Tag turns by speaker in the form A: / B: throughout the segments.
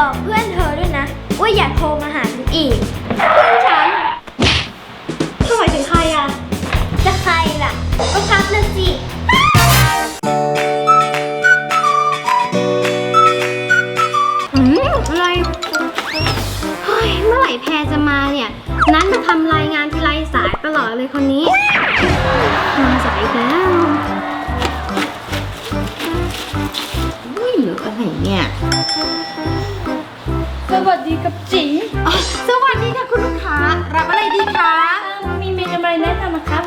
A: บอกเพื่อนเธอด้วยนะ ว่าอย่าโทรมาหาฉันอีก เพื่อนฉัน
B: ทำไมถึงใครอะ
A: จะใครล่ะก็ครับนะสิ
B: อืมอะไรเฮ้ยเมื่อไหร่แพรจะมาเนี่ย นัดมาทำรายงานที่ไรสายตลอดเลยคนนี้ มาสายอีกแล้ว อุ้ยเหลืออะไรเนี่ย
A: สวัสดีกับจิ๋ง
B: อ๋อสวัสดีค่ะคุณลูกค้า รับอะไรดีคะ
A: มีเมนูอะไรแนะนำครับ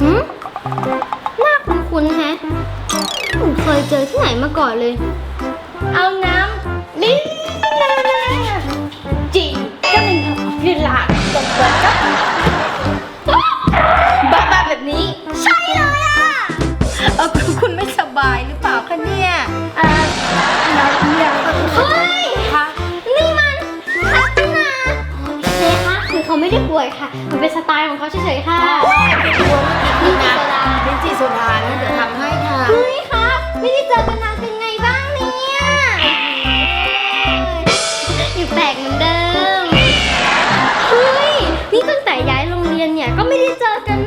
B: หืมหน้าคุ้นๆแฮะหนูเคยเจอที่ไหนมาก่อนเลย
A: เอาน้ำ เป็น
B: จีโซดานะเดี๋ยวทำให้ค่ะ เฮ้ยคะไม่ได้เจอกันนานเป็นไงบ้างเนี่ยอยู่แปลกเหมือนเดิม เฮ้ย นี่ตั้งแต่ย้ายโรงเรียนเนี่ยก็ไม่ได้เจอกัน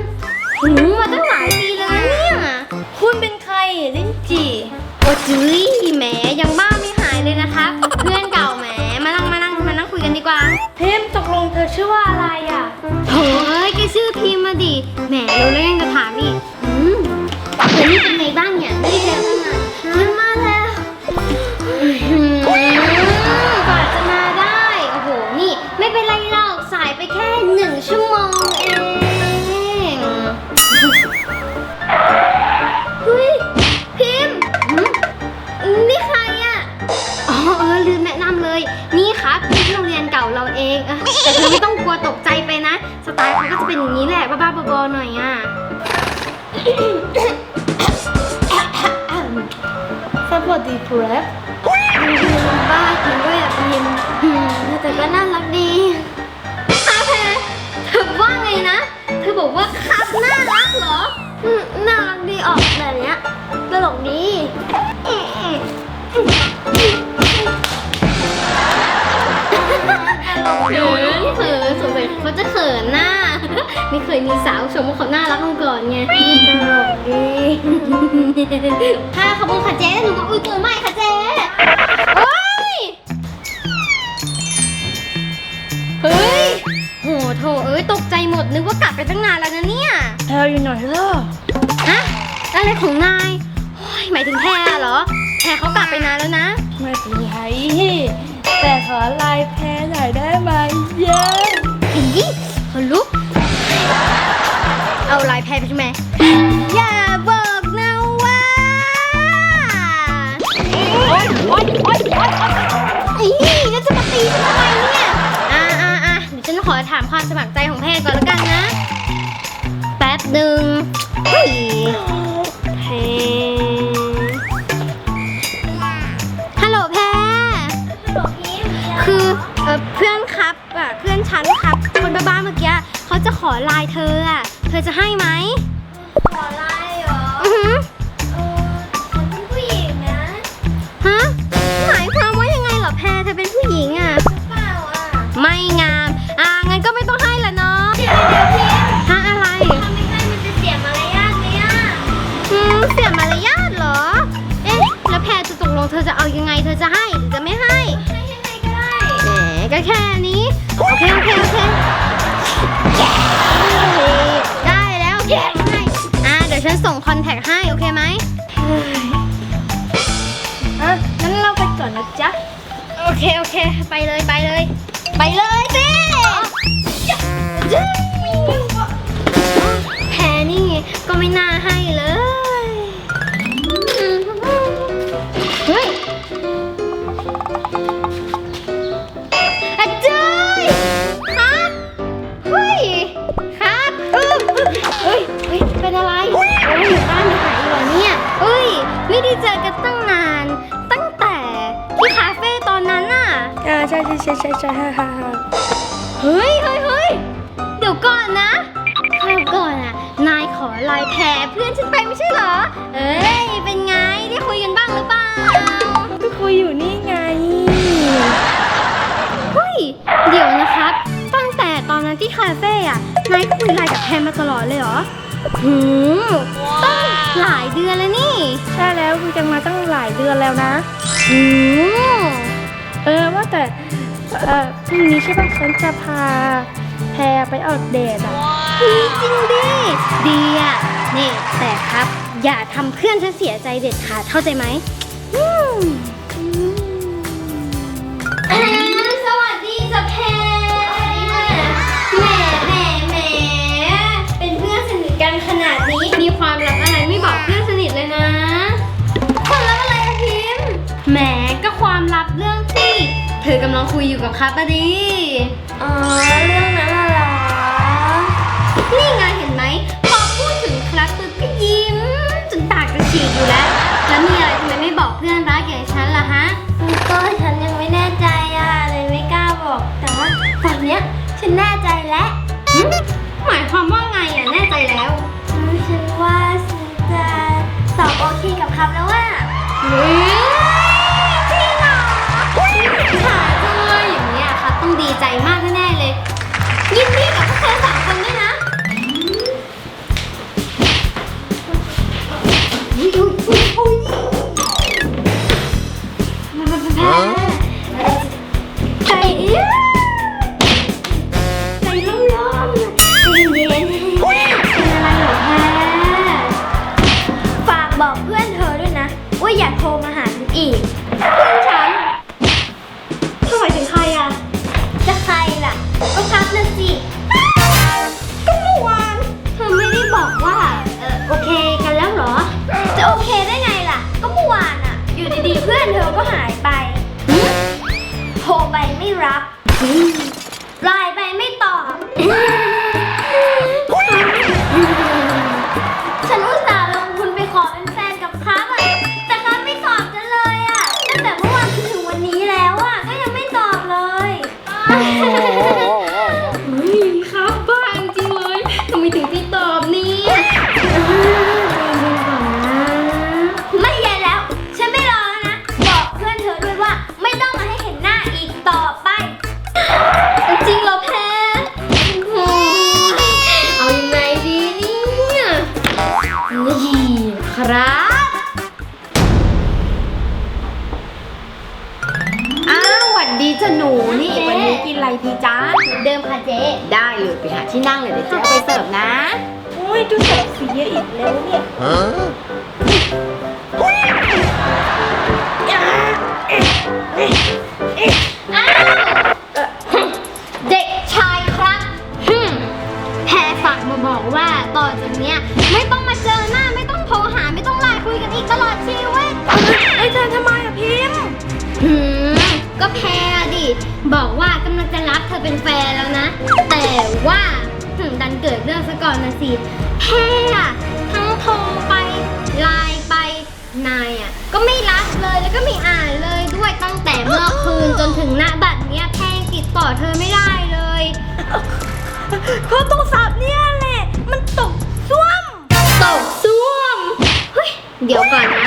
B: หูมาตั้งหลายปีแล้วนะเนี่ย
A: คุณเป็นใครลิ้นจี่
B: โอ้จื้ยแหมยังบ้าไม่หายเลยนะคะเพื่อนเก่าแหมมานั่งมานั่งมานั่งคุยกันดีกว่า
A: พิมพ์ตกลงเธอชื่อว่าอะไรอะ
B: โถ่เอ้ยแกชื่อพิมพ์มาดิ แหมรู้แล้วยังจะถาม ลัวตกใจไปนะ สไตล์เขาก็จะเป็นอย่างนี้แหละ บ้าๆบอๆหน่อยอะ
A: สวัสดีครับ
B: บ้าจริงด้วยอะพิมอืมแต่ก็น่ารักดีอาแพรเธอว่าไงนะ เธอบอกว่าครับน่ารักเหรอ
A: อืมน่ารักดีออกแบบเนี้ยตลกดี
B: เขินเขินสงสัยเขาจะเขินหน้า ไม่เคยมีสาวชมว่าเขาน่ารักมาก่อนไง
A: ตลกดี
B: ค่ะขอบคุณค่ะเจ๊หนูมาอุ้ยตัวใหม่ค่ะเจ๊เฮ้ยเฮ้ยโหโถเอ้ยตกใจหมดนึกว่ากลับไปตั้งนานแล้วนะเนี่ย
A: เธออยู่หน่อยเหรอ
B: ฮะอะไรของนายโอ้ยหมายถึงแพรเหรอ แพรเขากลับไปนานแล้วนะ
A: ไม่เป็นไรแต่ขอลายแพ้หน่อยได้ไหมเย้
B: อีคนลุก เอาลายแพรไปใช่ไหมอย่าบอกนะว่า โอ๊ยโอ๊ยโอ๊ยโอ๊ยอีแล้วจะมาตีฉันทำไมเนี่ย อ่าอ่าอ่าเดี๋ยวฉันขอถามความสมัครใจของแพรก่อนแล้วกันนะ แป๊บหนึ่ง อเอ่อเพื่อนครับอะเพื่อนฉันครับ คนบ้าๆเมื่อกี้เขาจะขอไลน์เธออะเธอจะให้ไหม
A: ขอลายเหรอ
B: อือหือ
A: เออฉันเป็นผู้หญิงนะ
B: ฮะหมายความว่ายังไงเหรอแพรเธอเป็นผู้หญิงอะ
A: เปล่าอะ
B: ไม่งาม อ่างั้นก็ไม่ต้องให้ละเนาะ
A: เดี๋ยวเดี๋ยวพี่
B: ฮะอะไร
A: ทำไม่ให้มันจะเสียมารยาทไหมอะ
B: อืมเสียมารยาทเหรอ เอ๊ะ แล้วแพรจะตกลงเธอจะเอายังไงเธอจะให้หรือจะไม่ให้
A: ให้ ก็
B: แค่นี้ โอเคโอเคโอเคได้แล้วแย่ให้อ่าเดี๋ยวฉันส่งคอนแทคให้ โอเคไหม
A: อะงั้นเราไปก่อนนะจ๊ะ
B: โอเคโอเค ไปเลยไปเลย ไปเลยสิแพ้นี่ก็ไม่น่าให้ ช่ใช่ใช่ฮ่าฮ่าเฮ้ยเฮ้ยเฮ้ยเดี๋ยวก่อนนะคราวก่อนอะนายขอลายแพรเพื่อนฉันไปไม่ใช่เหรอ เอ้ย เป็นไง ได้คุยกัน
A: บ้างหรือเปล่า ก็คุ
B: ยอยู่นี่ไง เฮ้ย เดี๋ยวนะครับ ตั้งแต่ตอนนั้นที่คาเฟ่อะนายคุยไลน์กับแพร
A: มาตลอดเลยเหรอ
B: หืมตั้งหลายเดือนแล้วนี่
A: ใช่แล้วคุยกันมาตั้งหลายเดือนแล้วนะ
B: หืม
A: เออว่าแต่ เออพรุ่งนี้ใช่ปะฉันจะพาแพรไปออกเดทอะ
B: จริงดิ ดีอะ นี่แต่ครับ อย่าทำเพื่อนฉันเสียใจเด็ดขาดเข้าใจไหมอืมอ่าสวัสดีจ้ะแพรแหมแหมแหมเป็นเพื่อนสนิทกันขนาดนี้ มีความลับอะไรไม่บอกเพื่อนสนิทเลยนะ ความลับอะไรอะพิมพ์แหมก็ความลับเรื่องที่ เธอกำลังคุยอยู่กับครับอะดี
A: อ๋อ เรื่องนั้นน่ะเหรอ
B: นี่ไงเห็นไหมพอพูดถึงครับปุ๊บก็ยิ้มจนปากจะฉีกอยู่แล้ว แล้วมีอะไรทำไมไม่บอกเพื่อนรักอย่างฉันล่ะฮะ
A: ก็ฉันยังไม่แน่ใจอะเลยไม่กล้าบอก แต่ว่าตอนเนี้ยฉันแน่ใจแล้ว
B: หึหมายความว่าไงอะแน่ใจแล้ว
A: ฉันว่าฉันจะตอบโอเคกับครับแล้วว่า
B: รับไล เล
A: ยไปหา
B: ที่นั่
A: งเล
C: ยเดี๋ยวเจ๊เอาไปเสิร์ฟนะ
A: อุ้ยดูแสงสีอีกแล้วเนี่ย
B: อ้าวเด็กชายครับฮึมแพรฝากมาบอกว่าต่อจากเนี้ยไม่ต้องมาเจอหน้าไม่ต้องโทรหาไม่ต้องไลน์คุยกันอีกตลอดชีวิต
A: ไอ้เธอทำไมอะพิมพ์
B: หืมก็แพรดิ บอกว่ากำลังจะรับเธอเป็นแฟนแล้วนะ แต่ว่าหืมดันเกิดเรื่องซะก่อนนะสิแพรอะทั้งโทรไปไลน์ไปนายอะก็ไม่รับเลยแล้วก็ไม่อ่านเลยด้วยตั้งแต่เมื่อคืนจนถึงณบัดเนี้ยแพรยังติดต่อเธอไม่ได้เลย
A: เพราะโทรศัพท์เนี่ยแหละมันตกซ่วม
B: ตกซ่วมเฮ้ยเดี๋ยวก่อนนะ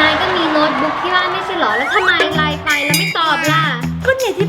B: นายก็มีโน้ตบุ๊กที่บ้านไม่ใช่เหรอแล้วทำไมไลน์ไปแล้วไม่ตอบล่ะ
A: ก็เน็ตที่